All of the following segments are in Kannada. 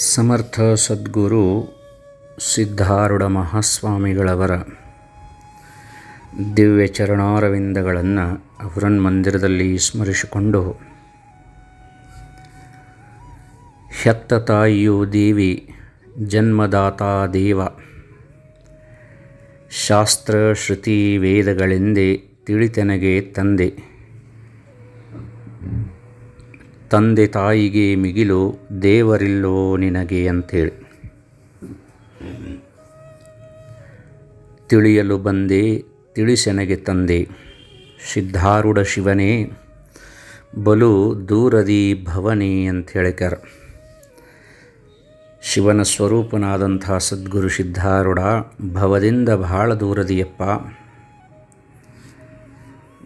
ಸಮರ್ಥ ಸದ್ಗುರು ಸಿದ್ಧಾರೂಢ ಮಹಾಸ್ವಾಮಿಗಳವರ ದಿವ್ಯ ಚರಣಾರವಿಂದಗಳನ್ನು ಮಂದಿರದಲ್ಲಿ ಸ್ಮರಿಸಿಕೊಂಡು ಹೆತ್ತ ತಾಯಿಯು ದೇವಿ, ಜನ್ಮದಾತಾ ದೇವ, ಶಾಸ್ತ್ರ ಶ್ರುತಿ ವೇದಗಳೆಂದೇ ತಿಳಿತೆನಗೆ ತಂದೆ. ತಂದೆ ತಾಯಿಗೆ ಮಿಗಿಲು ದೇವರಿಲ್ಲೋ ನಿನಗೆ ಅಂತೇಳಿ ತಿಳಿಯಲು ಬಂದೆ, ತಿಳಿಸೆನಗೆ ತಂದೆ. ಸಿದ್ಧಾರೂಢ ಶಿವನೇ, ಬಲು ದೂರದಿ ಭವನಿ ಅಂತ ಹೇಳಿಕ್ಯಾರ ಶಿವನ ಸ್ವರೂಪನಾದಂಥ ಸದ್ಗುರು ಸಿದ್ಧಾರೂಢ, ಭವದಿಂದ ಬಹಳ ದೂರದಿಯಪ್ಪ.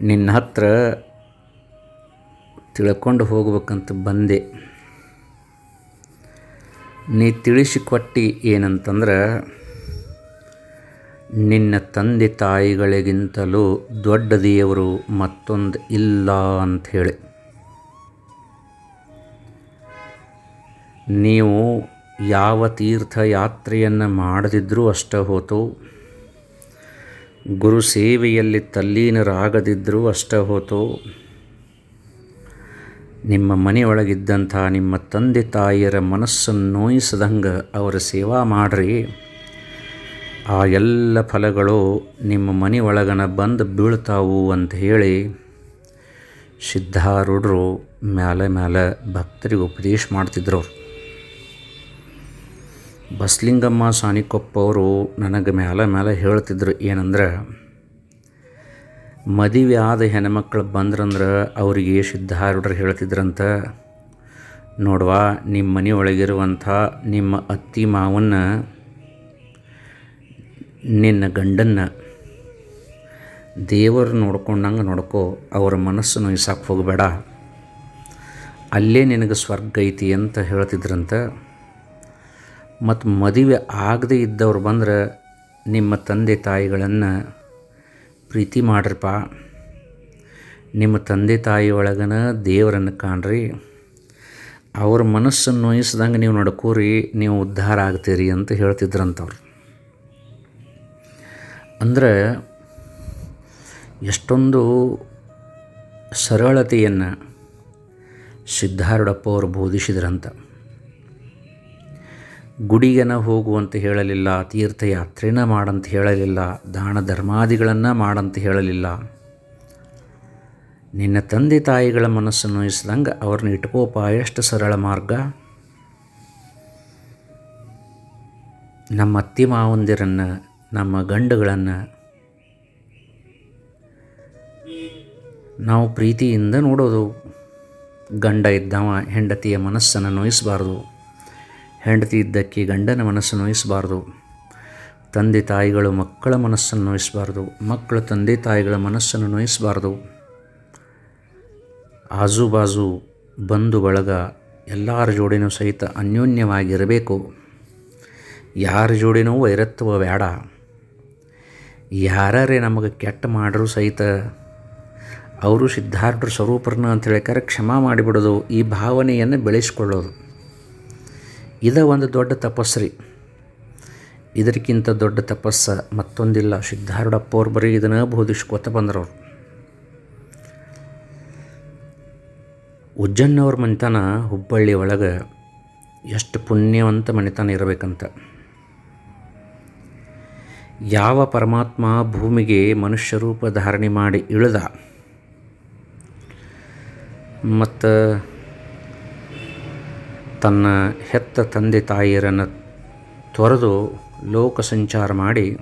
ನಿನ್ನ ಹತ್ರ ತಿಳ್ಕೊಂಡು ಹೋಗ್ಬೇಕಂತ ಬಂದೆ. ನೀ ತಿಳಿಸಿಕೊಟ್ಟಿ ಏನಂತಂದ್ರೆ, ನಿನ್ನ ತಂದೆ ತಾಯಿಗಳಿಗಿಂತಲೂ ದೊಡ್ಡ ದೇವರು ಮತ್ತೊಂದು ಇಲ್ಲ ಅಂಥೇಳಿ ನೀವು ಯಾವ ತೀರ್ಥಯಾತ್ರೆಯನ್ನು ಮಾಡದಿದ್ದರೂ ಅಷ್ಟ ಹೋತು. ಗುರು ಸೇವೆಯಲ್ಲಿ ತಲ್ಲೀನರಾಗದಿದ್ದರೂ ಅಷ್ಟ ಹೋತು. ನಿಮ್ಮ ಮನೆಯೊಳಗಿದ್ದಂಥ ನಿಮ್ಮ ತಂದೆ ತಾಯಿಯರ ಮನಸ್ಸನ್ನು ನೋಯಿಸದಂಗೆ ಅವರ ಸೇವಾ ಮಾಡಿರಿ. ಆ ಎಲ್ಲ ಫಲಗಳು ನಿಮ್ಮ ಮನೆಯೊಳಗನ ಬಂದು ಬೀಳ್ತಾವು ಅಂತ ಹೇಳಿ ಸಿದ್ಧಾರೂಢರು ಮ್ಯಾಲೆ ಮ್ಯಾಲೆ ಭಕ್ತರಿಗೆ ಉಪದೇಶ ಮಾಡ್ತಿದ್ರು ಬಸ್ಲಿಂಗಮ್ಮ ಸಾನಿಕೊಪ್ಪ ಅವರು ನನಗೆ ಮ್ಯಾಲೆ ಮ್ಯಾಲೆ ಹೇಳ್ತಿದ್ರು ಏನಂದ್ರೆ ಮದುವೆ ಆದ ಹೆಣ್ಮಕ್ಳು ಬಂದ್ರಂದ್ರೆ ಅವರಿಗೆ ಸಿದ್ಧಾರೂಢರು ಹೇಳ್ತಿದ್ರಂತ. ನೋಡುವ ನಿಮ್ಮ ಮನೆಯೊಳಗಿರುವಂಥ ನಿಮ್ಮ ಅತ್ತಿ ಮಾವನ್ನ, ನಿನ್ನ ಗಂಡನ್ನ ದೇವರು ನೋಡ್ಕೊಂಡಂಗೆ ನೋಡ್ಕೋ, ಅವರ ಮನಸ್ಸು ನೋಯ್ಸಾಕೆ ಹೋಗಬೇಡ. ಅಲ್ಲೇ ನಿನಗೆ ಸ್ವರ್ಗ ಐತಿ ಅಂತ ಹೇಳ್ತಿದ್ರಂತ. ಮತ್ತು ಮದುವೆ ಆಗದೇ ಇದ್ದವ್ರು ಬಂದ್ರೆ ನಿಮ್ಮ ತಂದೆ ತಾಯಿಗಳನ್ನು ಪ್ರೀತಿ ಮಾಡ್ರಪ್ಪ. ನಿಮ್ಮ ತಂದೆ ತಾಯಿ ಒಳಗನ ದೇವರನ್ನು ಕಾಣ್ರಿ. ಅವ್ರ ಮನಸ್ಸನ್ನು ನೋಯಿಸ್ದಂಗೆ ನೀವು ನಡ್ಕೋರಿ, ನೀವು ಉದ್ಧಾರ ಆಗ್ತೀರಿ ಅಂತ ಹೇಳ್ತಿದ್ರಂಥವ್ರು ಅಂದರೆ ಎಷ್ಟೊಂದು ಸರಳತೆಯನ್ನು ಸಿದ್ಧಾರೂಢಪ್ಪ ಅವರು ಬೋಧಿಸಿದ್ರಂತ. ಗುಡಿಗೆನ ಹೋಗುವಂತ ಹೇಳಲಿಲ್ಲ, ತೀರ್ಥಯಾತ್ರೆನ ಮಾಡಂತ ಹೇಳಲಿಲ್ಲ, ದಾನ ಧರ್ಮಾದಿಗಳನ್ನು ಮಾಡಂತ ಹೇಳಲಿಲ್ಲ. ನಿನ್ನ ತಂದೆ ತಾಯಿಗಳ ಮನಸ್ಸನ್ನು ನೋಯಿಸ್ದಂಗೆ ಅವ್ರನ್ನ ಇಟ್ಕೋಪ, ಎಷ್ಟು ಸರಳ ಮಾರ್ಗ. ನಮ್ಮ ಅತ್ತಿ ಮಾವಂದಿರನ್ನು, ನಮ್ಮ ಗಂಡುಗಳನ್ನು ನಾವು ಪ್ರೀತಿಯಿಂದ ನೋಡೋದು. ಗಂಡ ಇದ್ದವ, ಹೆಂಡತಿಯ ಮನಸ್ಸನ್ನು ನೋಯಿಸಬಾರ್ದು. ಹೆಂಡತಿ ಇದ್ದಕ್ಕೆ ಗಂಡನ ಮನಸ್ಸನ್ನು ನೋಯಿಸಬಾರ್ದು. ತಂದೆ ತಾಯಿಗಳು ಮಕ್ಕಳ ಮನಸ್ಸನ್ನು ನೋಯಿಸಬಾರ್ದು. ಮಕ್ಕಳು ತಂದೆ ತಾಯಿಗಳ ಮನಸ್ಸನ್ನು ನೋಯಿಸಬಾರ್ದು. ಆಜುಬಾಜು ಬಂಧು ಬಳಗ ಎಲ್ಲರ ಜೋಡಿನೂ ಸಹಿತ ಅನ್ಯೋನ್ಯವಾಗಿರಬೇಕು. ಯಾರ ಜೋಡಿನೂ ವೈರತ್ವ ಬೇಡ. ಯಾರೇ ನಮಗೆ ಕೆಟ್ಟ ಮಾಡರೂ ಸಹಿತ ಅವರು ಸಿದ್ಧಾರ್ಥರು ಸ್ವರೂಪರನ್ನ ಅಂತ ಹೇಳ್ತಾರೆ ಕ್ಷಮಾ ಮಾಡಿಬಿಡೋದು ಈ ಭಾವನೆಯನ್ನು ಬೆಳೆಸ್ಕೊಳ್ಳೋದು. ಇದ ಒಂದು ದೊಡ್ಡ ತಪಸ್ರಿ. ಇದಕ್ಕಿಂತ ದೊಡ್ಡ ತಪಸ್ಸ ಮತ್ತೊಂದಿಲ್ಲ. ಸಿದ್ಧಾರೂಢಪ್ಪ ಅವ್ರು ಬರೀ ಇದನ್ನು ಬೋಧಿಸ್ಕೊತ ಬಂದ್ರವ್ರು. ಉಜ್ಜನ್ನವ್ರ ಮನೆತನ ಹುಬ್ಬಳ್ಳಿ ಒಳಗೆ ಎಷ್ಟು ಪುಣ್ಯವಂತ ಮನೆತನ ಇರಬೇಕಂತ. ಯಾವ ಪರಮಾತ್ಮ ಭೂಮಿಗೆ ಮನುಷ್ಯ ರೂಪ ಧಾರಣೆ ಮಾಡಿ ಇಳಿದ. ಮತ್ತು ತನ್ನ ಹೆತ್ತ ತಂದೆ ತಾಯಿಯರನ್ನು ತೊರೆದು ಲೋಕ ಸಂಚಾರ ಮಾಡಿ,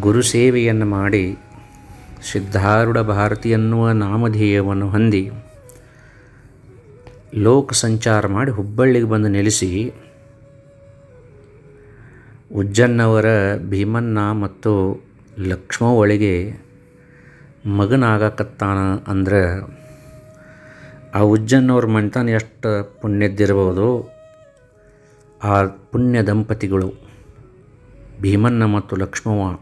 ಗುರು ಸೇವೆಯನ್ನು ಮಾಡಿ, ಸಿದ್ಧಾರೂಢ ಭಾರತಿ ಎನ್ನುವ ನಾಮಧೇಯವನ್ನು ಹೊಂದಿ, ಲೋಕ ಸಂಚಾರ ಮಾಡಿ ಹುಬ್ಬಳ್ಳಿಗೆ ಬಂದು ನೆಲೆಸಿ, ಉಜ್ಜನ್ನವರ ಭೀಮನ್ನ ಮತ್ತು ಲಕ್ಷ್ಮವ್ವಳಿಗೆ ಮಗನಾಗಕತ್ತಾನ ಅಂದ್ರೆ ಆ ಉಜ್ಜನ್ನವ್ರ ಮನೆತನ ಎಷ್ಟು ಪುಣ್ಯದ್ದಿರ್ಬೋದು. ಆ ಪುಣ್ಯ ದಂಪತಿಗಳು ಭೀಮಣ್ಣ ಮತ್ತು ಲಕ್ಷ್ಮವ್ವ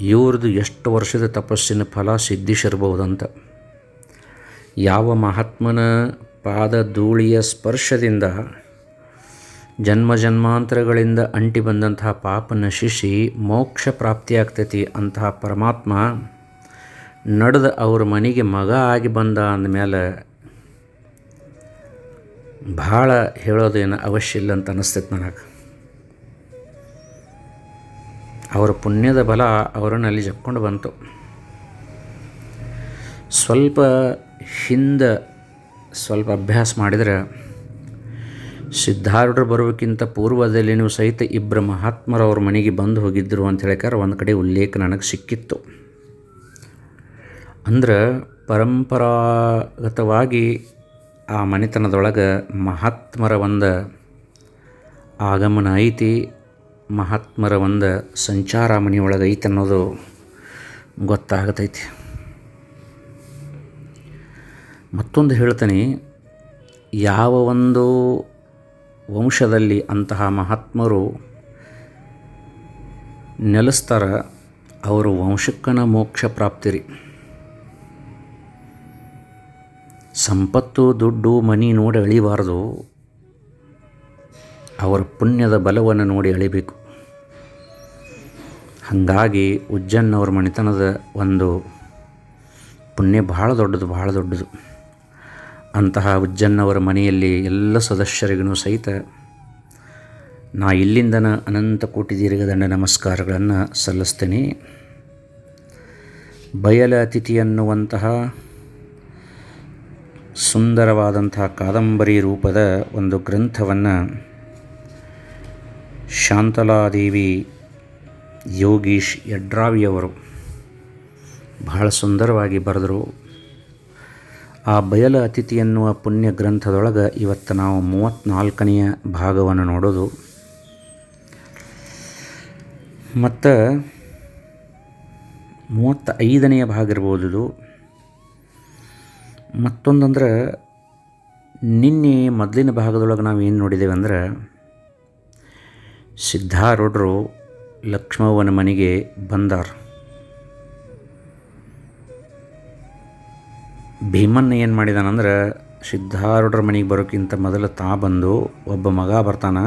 ಇವ್ರದ್ದು ಎಷ್ಟು ವರ್ಷದ ತಪಸ್ಸಿನ ಫಲ ಸಿದ್ಧಿಸಿರ್ಬೋದಂತ. ಯಾವ ಮಹಾತ್ಮನ ಪಾದ ಧೂಳಿಯ ಸ್ಪರ್ಶದಿಂದ ಜನ್ಮ ಜನ್ಮಾಂತರಗಳಿಂದ ಅಂಟಿ ಬಂದಂತಹ ಪಾಪ ನಶಿಸಿ ಮೋಕ್ಷ ಪ್ರಾಪ್ತಿಯಾಗ್ತೈತಿ ಅಂತಹ ಪರಮಾತ್ಮ ನಡೆದ ಅವ್ರ ಮನೆಗೆ ಮಗ ಆಗಿ ಬಂದ ಅಂದಮೇಲೆ ಭಾಳ ಹೇಳೋದೇನು ಅವಶ್ಯ ಇಲ್ಲ ಅಂತ ಅನ್ನಿಸ್ತೈತೆ ನನಗೆ. ಅವರ ಪುಣ್ಯದ ಬಲ ಅವರನ್ನು ಅಲ್ಲಿ ಜಕ್ಕೊಂಡು ಬಂತು. ಸ್ವಲ್ಪ ಹಿಂದೆ ಸ್ವಲ್ಪ ಅಭ್ಯಾಸ ಮಾಡಿದರೆ ಸಿದ್ಧಾರೂಢರು ಬರೋಕ್ಕಿಂತ ನೀವು ಸಹಿತ ಇಬ್ಬರು ಮಹಾತ್ಮರವ್ರ ಮನೆಗೆ ಬಂದು ಹೋಗಿದ್ದರು ಅಂತ ಹೇಳ್ಕಾರ ಒಂದು ಕಡೆ ಉಲ್ಲೇಖ ನನಗೆ ಸಿಕ್ಕಿತ್ತು. ಅಂದ್ರೆ ಪರಂಪರಾಗತವಾಗಿ ಆ ಮನೆತನದೊಳಗೆ ಮಹಾತ್ಮರ ಒಂದು ಆಗಮನ ಐತಿ. ಮಹಾತ್ಮರ ಒಂದು ಸಂಚಾರ ಮನೆಯೊಳಗೆ ಐತಿ ಅನ್ನೋದು ಗೊತ್ತಾಗತೈತಿ. ಮತ್ತೊಂದು ಹೇಳ್ತೀನಿ, ಯಾವ ಒಂದು ವಂಶದಲ್ಲಿ ಅಂತಹ ಮಹಾತ್ಮರು ನೆಲೆಸ್ತಾರ, ಅವರು ವಂಶಕ್ಕನ ಮೋಕ್ಷ ಪ್ರಾಪ್ತಿ ಸಂಪತ್ತು, ದುಡ್ಡು, ಮನಿ ನೋಡಿ ಅಳಿಬಾರ್ದು. ಅವರ ಪುಣ್ಯದ ಬಲವನ್ನು ನೋಡಿ ಅಳಿಬೇಕು. ಹಾಗಾಗಿ ಉಜ್ಜನ್ನವ್ರ ಮನೆತನದ ಒಂದು ಪುಣ್ಯ ಭಾಳ ದೊಡ್ಡದು ಭಾಳ ದೊಡ್ಡದು. ಅಂತಹ ಉಜ್ಜನ್ನವರ ಮನೆಯಲ್ಲಿ ಎಲ್ಲ ಸದಸ್ಯರಿಗೂ ಸಹಿತ ನಾ ಇಲ್ಲಿಂದನ ಅನಂತ ಕೋಟಿ ದೀರ್ಘದಂಡ ನಮಸ್ಕಾರಗಳನ್ನು ಸಲ್ಲಿಸ್ತೇನೆ. ಬಯಲ ಅತಿಥಿ ಅನ್ನುವಂತಹ ಸುಂದರವಾದಂತಹ ಕಾದಂಬರಿ ರೂಪದ ಒಂದು ಗ್ರಂಥವನ್ನು ಶಾಂತಲಾದೇವಿ ಯೋಗೀಶ್ ಯಡ್ರಾವಿಯವರು ಬಹಳ ಸುಂದರವಾಗಿ ಬರೆದರು. ಆ ಬಯಲ ಅತಿಥಿ ಎನ್ನುವ ಪುಣ್ಯ ಗ್ರಂಥದೊಳಗೆ ಇವತ್ತು ನಾವು ಮೂವತ್ತ್ನಾಲ್ಕನೆಯ ಭಾಗವನ್ನು ನೋಡೋದು. ಮತ್ತು ಮೂವತ್ತ ಐದನೆಯ ಭಾಗ ಇರ್ಬೋದು ಮತ್ತೊಂದಂದ್ರೆ, ನಿನ್ನೆ ಮೊದಲಿನ ಭಾಗದೊಳಗೆ ನಾವು ಏನು ನೋಡಿದ್ದೇವೆ ಅಂದ್ರೆ, ಸಿದ್ಧಾರೂಢರು ಲಕ್ಷ್ಮವ್ವನ ಮನೆಗೆ ಬಂದಾರ. ಭೀಮನ್ನ ಏನು ಮಾಡಿದಾನಂದ್ರೆ ಸಿದ್ಧಾರೂಢರ ಮನೆಗೆ ಬರೋಕ್ಕಿಂತ ಮೊದಲು ತಾ ಬಂದು ಒಬ್ಬ ಮಗ ಬರ್ತಾನ.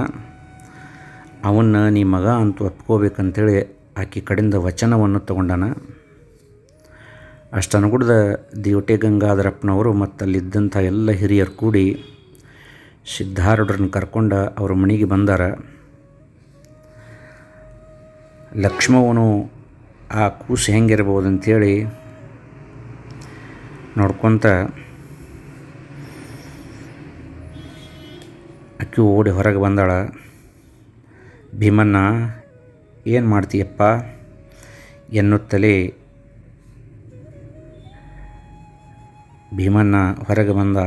ಅವನ್ನ ನೀ ಮಗ ಅಂತ ಒಪ್ಕೋಬೇಕಂತೇಳಿ ಆಕೆ ಕಡೆಯಿಂದ ವಚನವನ್ನು ತಗೊಂಡಾನ. ಅಷ್ಟು ಅನುಗುಡ್ದ ದಿವಟೆ ಗಂಗಾಧರಪ್ಪನವರು ಮತ್ತು ಅಲ್ಲಿದ್ದಂಥ ಎಲ್ಲ ಹಿರಿಯರು ಕೂಡಿ ಸಿದ್ಧಾರೂಢರನ್ನ ಕರ್ಕೊಂಡು ಅವ್ರ ಮನೆಗೆ ಬಂದಾರ. ಲಕ್ಷ್ಮವನು ಆ ಕೂಸು ಹೆಂಗಿರ್ಬೋದು ಅಂಥೇಳಿ ನೋಡ್ಕೊತ ಅಕ್ಕಿ ಓಡಿ ಹೊರಗೆ ಬಂದಾಳ. ಭೀಮನ್ನ, ಏನು ಮಾಡ್ತೀಯಪ್ಪ? ಎನ್ನುತ್ತಲೇ ಭೀಮನ್ನ ಹೊರಗೆ ಬಂದ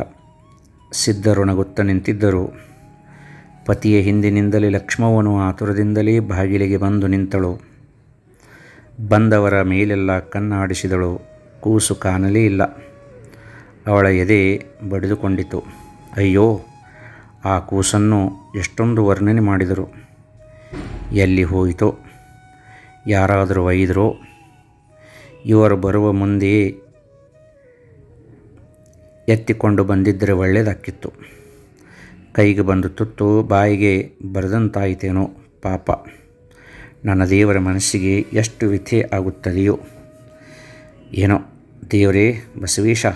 ಸಿದ್ಧರುಣಗುತ್ತ ನಿಂತಿದ್ದರು. ಪತಿಯ, ಹಿಂದಿನಿಂದಲೇ ಲಕ್ಷ್ಮವನು ಆತುರದಿಂದಲೇ ಬಾಗಿಲಿಗೆ ಬಂದು ನಿಂತಳು. ಬಂದವರ ಮೇಲೆಲ್ಲ ಕಣ್ಣಾಡಿಸಿದಳು. ಕೂಸು ಕಾಣಲೇ ಇಲ್ಲ. ಅವಳ ಎದೆ ಬಡಿದುಕೊಂಡಿತು. ಅಯ್ಯೋ, ಆ ಕೂಸನ್ನು ಎಷ್ಟೊಂದು ವರ್ಣನೆ ಮಾಡಿದರು. ಎಲ್ಲಿ ಹೋಯಿತೋ, ಯಾರಾದರೂ ಒಯ್ದರೋ, ಇವರು ಬರುವ ಮುಂದೆಯೇ ಎತ್ತಿಕೊಂಡು ಬಂದಿದ್ದರೆ ಒಳ್ಳೆಯದಾಕಿತ್ತು ಕೈಗೆ ಬಂದು ತುತ್ತು, ಬಾಯಿಗೆ ಬರೆದಂತಾಯಿತೇನೋ ಪಾಪ. ನನ್ನ ದೇವರ ಮನಸ್ಸಿಗೆ ಎಷ್ಟು ವಿಥೆ ಆಗುತ್ತದೆಯೋ. ಏನೋ, ದೇವರೇ, ಬಸವೇಶ.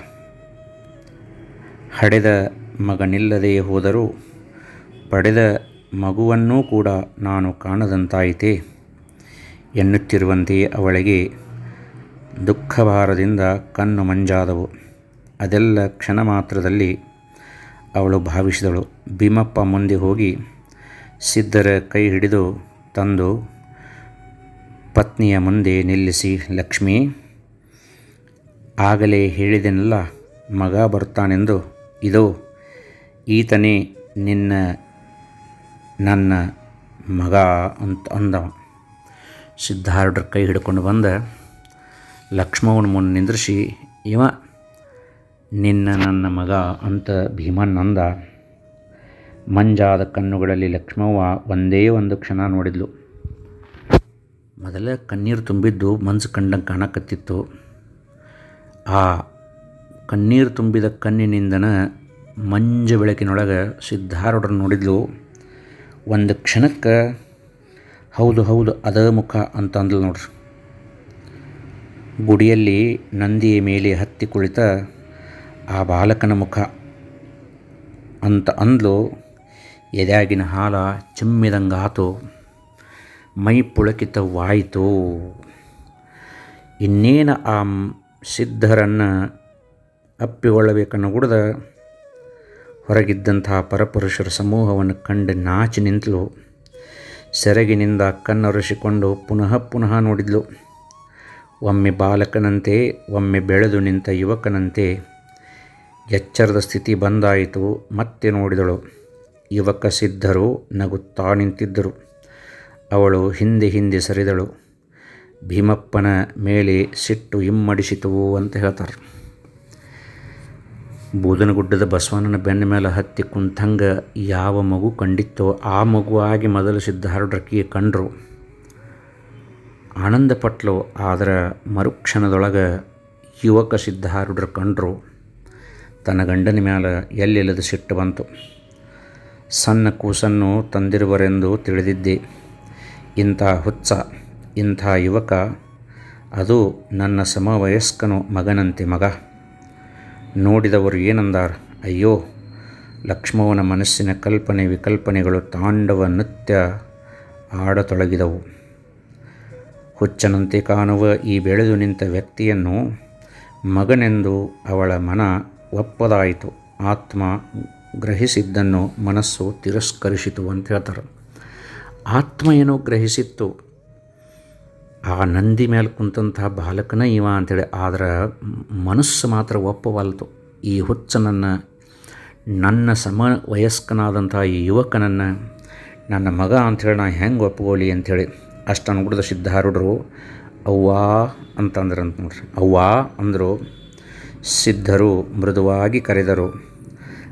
ಹಡೆದ ಮಗನಿಲ್ಲದೆ ಹೋದರೂ ಪಡೆದ ಮಗುವನ್ನೂ ಕೂಡ ನಾನು ಕಾಣದಂತಾಯಿತೆ. ಎನ್ನುತ್ತಿರುವಂತೆ ಅವಳಿಗೆ ದುಃಖಭಾರದಿಂದ ಕಣ್ಣು ಮಂಜಾದವು. ಅದೆಲ್ಲ ಕ್ಷಣ ಮಾತ್ರದಲ್ಲಿ ಅವಳು ಭಾವಿಸಿದಳು. ಭೀಮಪ್ಪ ಮುಂದೆ ಹೋಗಿ ಸಿದ್ಧರ ಕೈ ಹಿಡಿದು ತಂದು ಪತ್ನಿಯ ಮುಂದೆ ನಿಲ್ಲಿಸಿ, ಲಕ್ಷ್ಮಿ, ಆಗಲೇ ಹೇಳಿದೆನಲ್ಲ, ಮಗ ಬರ್ತಾನೆಂದು. ಇದೋ, ಈತನೇ ನಿನ್ನ, ನನ್ನ ಮಗ ಅಂತ ಅಂದವ. ಸಿದ್ಧಾರ್ಢರ ಕೈ ಹಿಡ್ಕೊಂಡು ಬಂದ ಲಕ್ಷ್ಮವನ ಮುಂದೆ ನಿಂದ್ರಿಸಿ, ಇವ ನಿನ್ನ ನನ್ನ ಮಗ ಅಂತ ಭೀಮನ್ನಂದ ಮಂಜಾದ ಕಣ್ಣುಗಳಲ್ಲಿ ಲಕ್ಷ್ಮವ್ವ ಒಂದೇ ಒಂದು ಕ್ಷಣ ನೋಡಿದ್ಲು. ಮೊದಲ ಕಣ್ಣೀರು ತುಂಬಿದ್ದು ಮನ್ಸು ಕಂಡಂಗೆ ಕಾಣಕತ್ತಿತ್ತು ಆ ಕಣ್ಣೀರು ತುಂಬಿದ ಕಣ್ಣಿನಿಂದನ ಮಂಜು ಬೆಳಕಿನೊಳಗೆ ಸಿದ್ಧಾರೂಢರನ್ನು ನೋಡಿದ್ಲು. ಒಂದು ಕ್ಷಣಕ್ಕೆ ಹೌದು ಹೌದು ಅದ ಮುಖ ಅಂತ ಅಂದ್ಲು ನೋಡ್ರಿ. ಗುಡಿಯಲ್ಲಿ ನಂದಿಯ ಮೇಲೆ ಹತ್ತಿ ಕುಳಿತ ಆ ಬಾಲಕನ ಮುಖ ಅಂತ ಅಂದ್ಲು, ಎದ್ಯಾಗಿನ ಹಾಲ ಚಿಮ್ಮಿದಂಗಾತು, ಮೈ ಪುಳಕಿತವಾಯಿತು ಇನ್ನೇನು ಆ ಸಿದ್ಧರನ್ನು ಅಪ್ಪಿಕೊಳ್ಳಬೇಕನ್ನು ಗುಡ್ದ ಹೊರಗಿದ್ದಂತಹ ಪರಪುರುಷರ ಸಮೂಹವನ್ನು ಕಂಡು ನಾಚಿ ನಿಂತಲು. ಸೆರಗಿನಿಂದ ಕಣ್ಣೊರೆಸಿಕೊಂಡು ಪುನಃ ಪುನಃ ನೋಡಿದ್ಲು. ಒಮ್ಮೆ ಬಾಲಕನಂತೆ, ಒಮ್ಮೆ ಬೆಳೆದು ನಿಂತ ಯುವಕನಂತೆ ಎಚ್ಚರದ ಸ್ಥಿತಿ ಬಂದಾಯಿತು, ಮತ್ತೆ ನೋಡಿದಳು. ಯುವಕ ಸಿದ್ಧರು ನಗುತ್ತಾ ನಿಂತಿದ್ದರು. ಅವಳು ಹಿಂದೆ ಹಿಂದೆ ಸರಿದಳು. ಭೀಮಪ್ಪನ ಮೇಲೆ ಸಿಟ್ಟು ಇಮ್ಮಡಿಸಿತು ಅಂತ ಹೇಳ್ತಾರೆ. ಬೂದನಗುಡ್ಡದ ಬಸವಣ್ಣನ ಬೆನ್ನ ಮೇಲೆ ಹತ್ತಿ ಕುಂತಂಗ ಯಾವ ಮಗು ಕಂಡಿತ್ತೋ ಆ ಮಗುವಾಗಿ ಮೊದಲು ಸಿದ್ಧಾರೂಢರಕ್ಕೆ ಕಂಡರು. ಆನಂದಪಟ್ಲು, ಆದರೆ ಮರುಕ್ಷಣದೊಳಗೆ ಯುವಕ ಸಿದ್ಧಾರೂಢರು ಕಂಡರು. ತನ್ನ ಗಂಡನ ಮೇಲೆ ಎಲ್ಲಿಲ್ಲದ ಸಿಟ್ಟು ಬಂತು. ಸಣ್ಣ ಕೂಸನ್ನು ತಂದಿರುವರೆಂದು ತಿಳಿದಿದ್ದೆ. ಇಂಥ ಹುಚ್ಚ, ಇಂಥ ಯುವಕ, ಅದು ನನ್ನ ಸಮವಯಸ್ಕನು ಮಗನಂತೆ ಮಗ. ನೋಡಿದವರು ಏನಂದಾರ? ಅಯ್ಯೋ, ಲಕ್ಷ್ಮವನ ಮನಸ್ಸಿನ ಕಲ್ಪನೆ ವಿಕಲ್ಪನೆಗಳು ತಾಂಡವ ನೃತ್ಯ ಆಡತೊಡಗಿದವು ಹುಚ್ಚನಂತೆ ಕಾಣುವ ಈ ಬೆಳೆದು ನಿಂತ ವ್ಯಕ್ತಿಯನ್ನು ಮಗನೆಂದು ಅವಳ ಮನ ಒಪ್ಪದಾಯಿತು. ಆತ್ಮ ಗ್ರಹಿಸಿದ್ದನ್ನು ಮನಸ್ಸು ತಿರಸ್ಕರಿಸಿತು ಅಂತ ಹೇಳ್ತಾರೆ. ಆತ್ಮ ಏನೋ ಗ್ರಹಿಸಿತ್ತು? ಆ ನಂದಿ ಮೇಲೆ ಕುಂತಹ ಬಾಲಕನ ಇವ ಅಂಥೇಳಿ ಆದರೆ ಮನಸ್ಸು ಮಾತ್ರ ಒಪ್ಪವಲ್ತು. ಈ ಹುಚ್ಚನನ್ನು, ನನ್ನ ಸಮ ವಯಸ್ಕನಾದಂಥ ಈ ಯುವಕನನ್ನು ನನ್ನ ಮಗ ಅಂಥೇಳಿ ನಾ ಹೆಂಗೆ ಒಪ್ಕೊಳ್ಳಿ ಅಂಥೇಳಿ ಅಷ್ಟು ಅನ್ಬಿಡ್ದ ಸಿದ್ಧಾರೂಢರು ಅವ್ವಾ ಅಂತಂದ್ರಂತ ನೋಡ್ರಿ. ಅವ್ವಾ ಅಂದರು ಸಿದ್ಧರು ಮೃದುವಾಗಿ ಕರೆದರು.